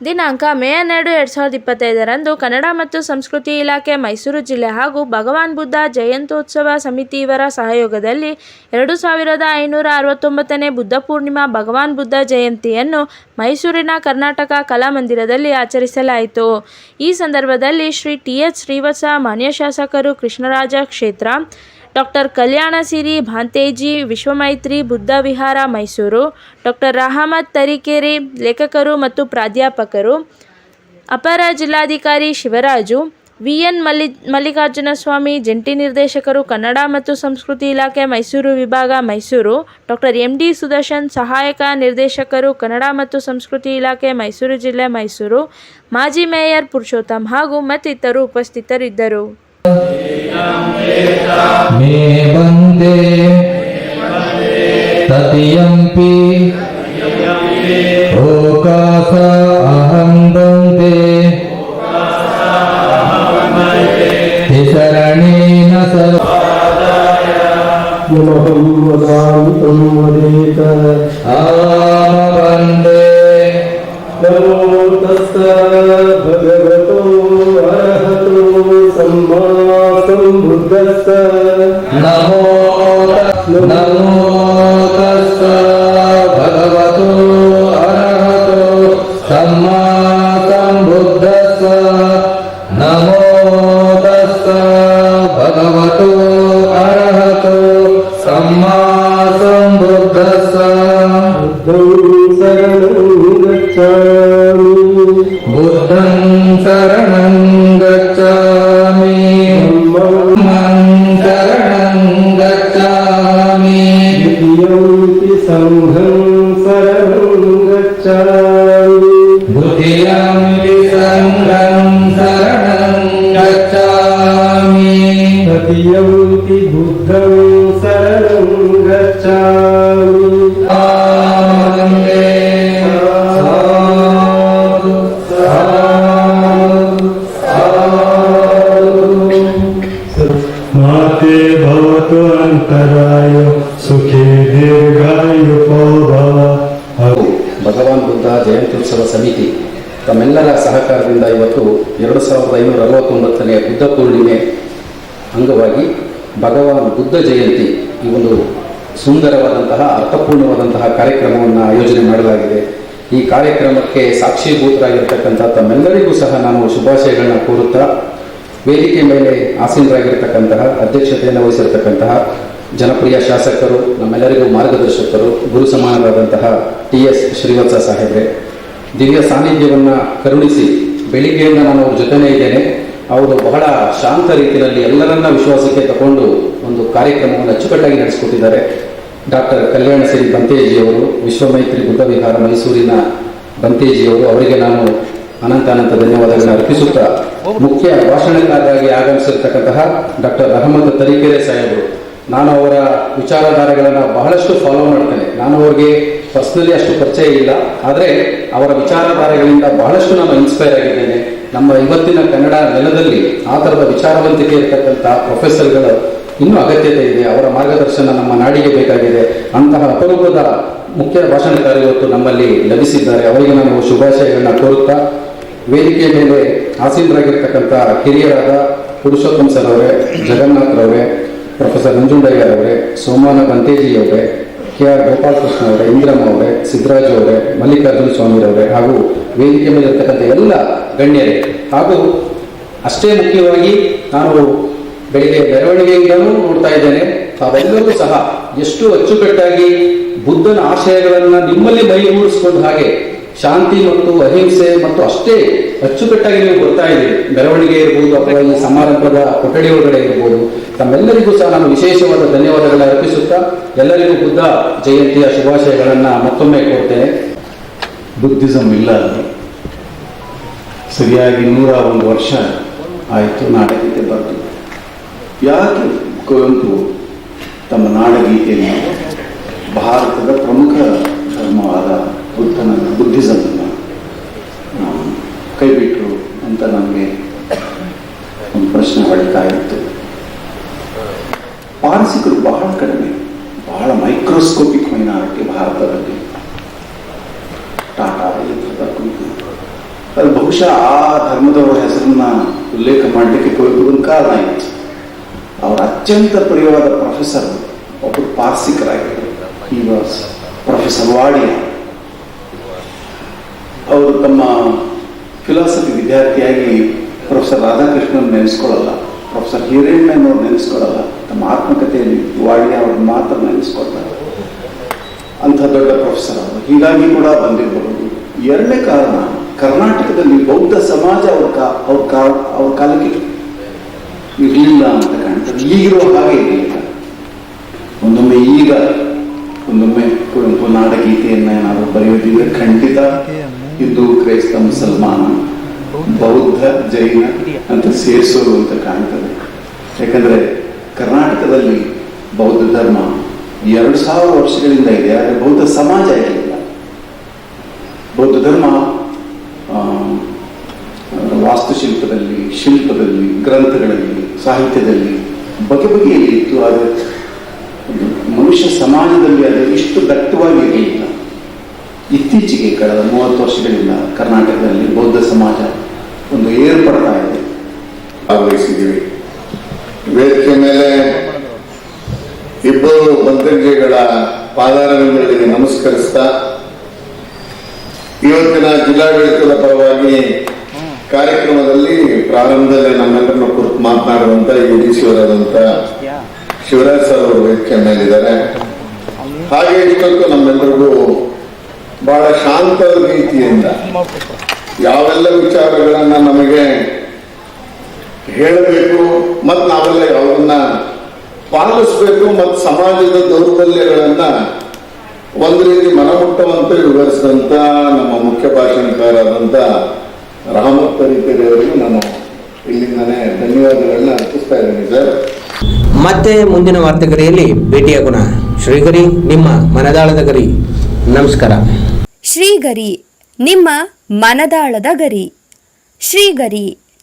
ದಿನಾಂಕ ಮೇ ಹನ್ನೆರಡು ಎರಡು ಸಾವಿರದ ಇಪ್ಪತ್ತೈದರಂದು ಕನ್ನಡ ಮತ್ತು ಸಂಸ್ಕೃತಿ ಇಲಾಖೆ ಮೈಸೂರು ಜಿಲ್ಲೆ ಹಾಗೂ ಭಗವಾನ್ ಬುದ್ಧ ಜಯಂತ್ಯೋತ್ಸವ ಸಮಿತಿ ಇವರ ಸಹಯೋಗದಲ್ಲಿ ಎರಡು ಸಾವಿರದ ಐನೂರ ಅರವತ್ತೊಂಬತ್ತನೇ ಬುದ್ಧ ಪೂರ್ಣಿಮಾ ಭಗವಾನ್ ಬುದ್ಧ ಜಯಂತಿಯನ್ನು ಮೈಸೂರಿನ ಕರ್ನಾಟಕ ಕಲಾಮಂದಿರದಲ್ಲಿ ಆಚರಿಸಲಾಯಿತು. ಈ ಸಂದರ್ಭದಲ್ಲಿ ಶ್ರೀ ಟಿ ಎಚ್ ಶ್ರೀವತ್ಸ ಮಾನ್ಯ ಶಾಸಕರು ಕೃಷ್ಣರಾಜ ಕ್ಷೇತ್ರ ಡಾಕ್ಟರ್ ಕಲ್ಯಾಣ ಸಿರಿ, ಭಾಂತೇಜಿ, ವಿಶ್ವಮೈತ್ರಿ, ಬುದ್ಧ ವಿಹಾರ, ಮೈಸೂರು. ಡಾಕ್ಟರ್ ರಹಮತ್ ತರೀಕೆರೆ, ಲೇಖಕರು ಮತ್ತು ಪ್ರಾಧ್ಯಾಪಕರು. ಅಪರ ಜಿಲ್ಲಾಧಿಕಾರಿ ಶಿವರಾಜು. ವಿ. ಎನ್. ಮಲ್ಲಿ ಮಲ್ಲಿಕಾರ್ಜುನ ಸ್ವಾಮಿ ಜಂಟಿ ನಿರ್ದೇಶಕರು ಕನ್ನಡ ಮತ್ತು ಸಂಸ್ಕೃತಿ ಇಲಾಖೆ, ಮೈಸೂರು ವಿಭಾಗ, Mysuru. Doctor M. D. Sudarshan, ಸಹಾಯಕ ನಿರ್ದೇಶಕರು ಕನ್ನಡ ಮತ್ತು ಸಂಸ್ಕೃತಿ ಇಲಾಖೆ, ಮೈಸೂರು ಜಿಲ್ಲೆ, ಮೈಸೂರು. ಮಾಜಿ ಮೇಯರ್ ಪುರುಷೋತ್ತಮ್ ಹಾಗೂ ಮತ್ತಿತರರು ಉಪಸ್ಥಿತರಿದ್ದರು. मे वंदे ततियम्पि ओकास अहं वंदे तिसरणेन सर्व वदामि वदेत आम वंदे। नमो तस्स भगवतो නමෝ නමෝ තස්ස භගවතු අරහතෝ සම්මා සම්බුද්දස්ස නමෝ තස්ස භගවතු අරහතෝ සම්මා සම්බුද්දස්ස බුද්ධං සරණං ගච්ඡාමි බුද්ධං සරණං சரண்யங்கனும் சரண ತಮ್ಮೆಲ್ಲರ ಸಹಕಾರದಿಂದ ಇವತ್ತು ಎರಡು ಸಾವಿರದ ಐನೂರ ಅರವತ್ತೊಂಬತ್ತನೆಯ ಬುದ್ಧ ಪೂರ್ಣಿಮೆ ಅಂಗವಾಗಿ ಭಗವಾನ್ ಬುದ್ಧ ಜಯಂತಿ ಈ ಒಂದು ಸುಂದರವಾದಂತಹ, ಅರ್ಥಪೂರ್ಣವಾದಂತಹ ಕಾರ್ಯಕ್ರಮವನ್ನು ಆಯೋಜನೆ ಮಾಡಲಾಗಿದೆ. ಈ ಕಾರ್ಯಕ್ರಮಕ್ಕೆ ಸಾಕ್ಷೀಭೂತರಾಗಿರ್ತಕ್ಕಂಥ ತಮ್ಮೆಲ್ಲರಿಗೂ ಸಹ ನಾನು ಶುಭಾಶಯಗಳನ್ನ ಕೋರುತ್ತಾ, ವೇದಿಕೆ ಮೇಲೆ ಆಸೀನರಾಗಿರ್ತಕ್ಕಂತಹ, ಅಧ್ಯಕ್ಷತೆಯನ್ನು ವಹಿಸಿರ್ತಕ್ಕಂತಹ ಜನಪ್ರಿಯ ಶಾಸಕರು, ನಮ್ಮೆಲ್ಲರಿಗೂ ಮಾರ್ಗದರ್ಶಕರು, ಗುರು ಸಮಾನರಾದಂತಹ ಟಿ ಎಸ್ ಶ್ರೀವತ್ಸ ಸಾಹೇಬ್ರೆ. ದಿವ್ಯ ಸಾನ್ನಿಧ್ಯವನ್ನು ಕರುಣಿಸಿ. ಬೆಳಿಗ್ಗೆಯಿಂದ ನಾನು ಅವ್ರ ಜೊತೆನೇ ಇದ್ದೇನೆ. ಅವರು ಬಹಳ ಶಾಂತ ರೀತಿಯಲ್ಲಿ ಎಲ್ಲರನ್ನ ವಿಶ್ವಾಸಕ್ಕೆ ತಗೊಂಡು ಒಂದು ಕಾರ್ಯಕ್ರಮವನ್ನು ಅಚ್ಚುಕಟ್ಟಾಗಿ ನಡೆಸಿಕೊಟ್ಟಿದ್ದಾರೆ. ಡಾಕ್ಟರ್ ಕಲ್ಯಾಣ ಸಿರಿ ಬಂತೇಜಿಯವರು, ವಿಶ್ವಮೈತ್ರಿ ಬುದ್ಧ ವಿಹಾರ ಮೈಸೂರಿನ ಬಂತೇಜಿಯವರು, ಅವರಿಗೆ ನಾನು ಅನಂತ ಅನಂತ ಧನ್ಯವಾದಗಳನ್ನು ಅರ್ಪಿಸುತ್ತಾ ಮುಖ್ಯ ಭಾಷಣಕಾರರಾಗಿ ಆಗಮಿಸಿರ್ತಕ್ಕಂತಹ ಡಾಕ್ಟರ್ ಅಹಮದ್ ತರೀಕೆರೆ ಸಾಹೇಬರು. ನಾನು ಅವರ ವಿಚಾರಧಾರೆಗಳನ್ನು ಬಹಳಷ್ಟು ಫಾಲೋ ಮಾಡ್ತೇನೆ. ನಾನು ಅವರಿಗೆ ಪರ್ಸ್ನಲಿ ಅಷ್ಟು ಪರಿಚಯ ಇಲ್ಲ. ಆದರೆ ಅವರ ವಿಚಾರಧಾರೆಗಳಿಂದ ಬಹಳಷ್ಟು ನಾನು ಇನ್ಸ್ಪೈರ್ ಆಗಿದ್ದೇನೆ. ನಮ್ಮ ಇವತ್ತಿನ ಕನ್ನಡ ನೆಲದಲ್ಲಿ ಆ ಥರದ ವಿಚಾರವಂತಿಕೆ ಇರತಕ್ಕಂಥ ಪ್ರೊಫೆಸರ್ಗಳು ಇನ್ನೂ ಅಗತ್ಯತೆ ಇದೆ. ಅವರ ಮಾರ್ಗದರ್ಶನ ನಮ್ಮ ನಾಡಿಗೆ ಬೇಕಾಗಿದೆ. ಅಂತಹ ಅಪರೂಪದ ಮುಖ್ಯ ಭಾಷಣಕಾರ ಇವತ್ತು ನಮ್ಮಲ್ಲಿ ಲಭಿಸಿದ್ದಾರೆ. ಅವರಿಗೆ ನಾನು ಶುಭಾಶಯಗಳನ್ನ ಕೋರುತ್ತಾ ವೇದಿಕೆ ಮೇಲೆ ಆಸೀನರಾಗಿರ್ತಕ್ಕಂಥ ಹಿರಿಯರಾದ ಪುರುಷೋತ್ತಮ್ ಸರ್ ಅವರೇ, ಜಗನ್ನಾಥ್ ರವರೇ ಪ್ರೊಫೆಸರ್ ನಂಜುಂಡಯ್ಯ ಅವರೇ ಸೋಮಾನ ಬಂತೇಜಿ ಅವರೇ ಕೆ ಆರ್ ಗೋಪಾಲಕೃಷ್ಣ ಅವರೇ ಇಂದ್ರಮ್ಮ ಅವರೇ, ಸಿದ್ದರಾಜು ಅವರೇ, ಮಲ್ಲಿಕಾರ್ಜುನ ಸ್ವಾಮಿ ಅವರೇ ಹಾಗೂ ವೇದಿಕೆ ಮೇಲೆ ಇರತಕ್ಕಂಥ ಎಲ್ಲ ಗಣ್ಯರೇ. ಹಾಗೂ ಅಷ್ಟೇ ಮುಖ್ಯವಾಗಿ ನಾನು ಬೆಳಿಗ್ಗೆ ಮೆರವಣಿಗೆಯಿಂದಲೂ ನೋಡ್ತಾ ಇದ್ದೇನೆ. ತಾವೆಲ್ಲರೂ ಸಹ ಎಷ್ಟು ಅಚ್ಚುಕಟ್ಟಾಗಿ ಬುದ್ಧನ ಆಶಯಗಳನ್ನು ನಿಮ್ಮಲ್ಲಿ ಮೈಗೂಡಿಸಿಕೊಂಡ ಹಾಗೆ ಶಾಂತಿ ಮತ್ತು ಅಹಿಂಸೆ ಮತ್ತು ಅಷ್ಟೇ ಅಚ್ಚುಕಟ್ಟಾಗಿ ನೀವು ಬರ್ತಾ ಇದ್ದೀರಿ. ಮೆರವಣಿಗೆ ಇರ್ಬೋದು ಅಥವಾ ಈ ಸಮಾರಂಭದ ಕೊಠಡಿ ಒಳಗಡೆ ಇರ್ಬೋದು. ತಮ್ಮೆಲ್ಲರಿಗೂ ಸಹ ನಾನು ವಿಶೇಷವಾದ ಧನ್ಯವಾದಗಳನ್ನು ಅರ್ಪಿಸುತ್ತಾ ಎಲ್ಲರಿಗೂ ಬುದ್ಧ ಜಯಂತಿಯ ಶುಭಾಶಯಗಳನ್ನು ಮತ್ತೊಮ್ಮೆ ಕೊಡ್ತೇನೆ ಬುದ್ಧಿಸಮ್ ಇಲ್ಲ ಅಲ್ಲಿ. ಸರಿಯಾಗಿ ನೂರ ಒಂದು ವರ್ಷ ಆಯಿತು ನಾಡಗೀತೆ ಬಂತು ಯಾಕೆ ಕುವೆಂಪು ತಮ್ಮ ನಾಡಗೀತೆಯನ್ನು ಭಾರತದ ಪ್ರಮುಖ ಧರ್ಮವಾದ ಬುದ್ಧನ ಬುದ್ಧಿಸಂ ಕೈಬಿಟ್ಟರು ಅಂತ ನಮಗೆ ಒಂದು ಪ್ರಶ್ನೆ ಹೊಳಿತಾ ಇತ್ತು. ಮಾನಸಿಕರು ಬಹಳ ಕಡಿಮೆ. ಬಹಳ ಮೈಕ್ರೋಸ್ಕೋಪಿಕ್ ಮೈನಾರಿಟಿ ಭಾರತದಲ್ಲಿ. ಟಾಟಾ ಅದು ಬಹುಶಃ ಆ ಧರ್ಮದವರ ಹೆಸರನ್ನ ಉಲ್ಲೇಖ ಮಾಡಲಿಕ್ಕೆ ಕೊರತು ಕಾರಣ ಇತ್ತು ಅವರ ಅತ್ಯಂತ ಪ್ರಿಯವಾದ ಪ್ರೊಫೆಸರ್ ಒಬ್ಬರು ಪಾರ್ಸಿಕರಾಗಿದ್ದರು. ಈ ವಾಸ್ ಪ್ರೊಫೆಸರ್ ವಾಡಿಯ. ಅವರು ತಮ್ಮ ಫಿಲಾಸಫಿ ವಿದ್ಯಾರ್ಥಿಯಾಗಿ ಪ್ರೊಫೆಸರ್ ರಾಧಾಕೃಷ್ಣನ್ ನೆನೆಸ್ಕೊಳ್ಳಲ್ಲ. ಪ್ರೊಫೆಸರ್ ಹಿರೇಣ್ಣನವ್ರು ನೆನೆಸ್ಕೊಳ್ಳಲ್ಲ ತಮ್ಮ ಆತ್ಮಕಥೆಯಲ್ಲಿ ವಾಡಿಯ ಅವ್ರನ್ನ ಮಾತ್ರ ನೆನೆಸ್ಕೊಳ್ತಾರೆ ಅಂಥ ದೊಡ್ಡ ಪ್ರೊಫೆಸರ್ ಅವರು. ಹೀಗಾಗಿ ಕೂಡ ಬಂದಿರಬಹುದು ಎರಡನೇ ಕಾರಣ, ಕರ್ನಾಟಕದಲ್ಲಿ ಬೌದ್ಧ ಸಮಾಜ ಅವ್ರ ಕಾ, ಅವ್ರ ಕಾಲ ಅವ್ರ ಕಾಲಕ್ಕೆ ಇರಲಿಲ್ಲ ಅಂತ ಕಾಣ್ತದೆ. ಈಗಿರುವ ಹಾಗೆ ಇರಲಿಲ್ಲ. ಒಂದೊಮ್ಮೆ ಈಗ, ಒಂದೊಮ್ಮೆ ಕುವೆಂಪು ನಾಡಗೀತೆಯನ್ನ ಏನಾದರೂ ಬರೆಯೋದಿದ್ರೆ ಖಂಡಿತ ಹಿಂದೂ, ಕ್ರೈಸ್ತ, ಮುಸಲ್ಮಾನ, ಬೌದ್ಧ, ಜೈನ ಅಂತ ಸೇರಿಸೋರು ಅಂತ ಕಾಣ್ತದೆ. ಯಾಕಂದ್ರೆ ಕರ್ನಾಟಕದಲ್ಲಿ ಬೌದ್ಧ ಧರ್ಮ ಎರಡು ಸಾವಿರ ವರ್ಷಗಳಿಂದ ಇದೆ, ಆದರೆ ಬೌದ್ಧ ಸಮಾಜ ಇರಲಿಲ್ಲ. ಬೌದ್ಧ ಧರ್ಮ ವಾಸ್ತುಶಿಲ್ಪದಲ್ಲಿ, ಶಿಲ್ಪದಲ್ಲಿ, ಗ್ರಂಥಗಳಲ್ಲಿ, ಸಾಹಿತ್ಯದಲ್ಲಿ ಬಗೆ ಬಗೆಯಲ್ಲಿ ಇತ್ತು, ಆದರೆ ಮನುಷ್ಯ ಸಮಾಜದಲ್ಲಿ ಅದು ಇಷ್ಟು ದಟ್ಟವಾಗಿ ಇರಲಿಲ್ಲ. ಇತ್ತೀಚೆಗೆ ಕಳೆದ ಮೂವತ್ತು ವರ್ಷಗಳಿಂದ ಕರ್ನಾಟಕದಲ್ಲಿ ಬೌದ್ಧ ಸಮಾಜ ಒಂದು ಏರ್ಪಡ್ತಾ ಇದೆ. ಭಾಗವಹಿಸಿದ್ದೀವಿ. ಮೇಲೆ ಇಬ್ಬರು ಮಂತ್ರಿಗಳ ಪಾದಾರವಿಂದಗಳಿಗೆ ನಮಸ್ಕರಿಸ್ತಾ, ಇವತ್ತಿನ ಜಿಲ್ಲಾಡಳಿತದ ಪರವಾಗಿ ಕಾರ್ಯಕ್ರಮದಲ್ಲಿ ಪ್ರಾರಂಭದಲ್ಲಿ ನಮ್ಮೆಲ್ಲರನ್ನು ಕುರಿತು ಮಾತನಾಡುವಂತ ಯು ಡಿ ಶಿವರಾದಂತ ಶಿವರಾಜ್ ಸರ್ ಅವರು ವೇದಿಕೆ ಮೇಲಿದ್ದಾರೆ. ಹಾಗೆ ಇಷ್ಟೊತ್ತು ನಮ್ಮೆಲ್ಲರಿಗೂ ಬಹಳ ಶಾಂತ ರೀತಿಯಿಂದ ಯಾವೆಲ್ಲ ವಿಚಾರಗಳನ್ನ ನಮಗೆ ಹೇಳಬೇಕು ಮತ್ತು ನಾವೆಲ್ಲ ಅವನ್ನ ಪಾಲಿಸಬೇಕು ಮತ್ತು ಸಮಾಜದ ದೌರ್ಬಲ್ಯಗಳನ್ನ ಒಂದು ರೀತಿ ಮನಮುಟ್ಟುವಂತೆ ವಿವರಿಸಿದಂತ ನಮ್ಮ ಮುಖ್ಯ ಭಾಷಣಕಾರಾದಂಥ ರಾಮತ್ ಪರಿಕರಿ ಅವರಿಗೆ ನಾನು ಇಲ್ಲಿಂದನೇ ಧನ್ಯವಾದಗಳನ್ನ ಅರ್ಪಿಸ್ತಾ ಇದ್ದೀನಿ ಸರ್. ಮತ್ತೆ ಮುಂದಿನ ವಾರ್ತೆಗರಿಯಲ್ಲಿ ಭೇಟಿಯಾಗೋಣ ಶ್ರೀಗರಿ ನಿಮ್ಮ ಮನದಾಳದ ಗರಿ. ನಮಸ್ಕಾರ. ಶ್ರೀಗರಿ ನಿಮ್ಮ ಮನದಾಳದ ಗರಿ. ಶ್ರೀಗರಿ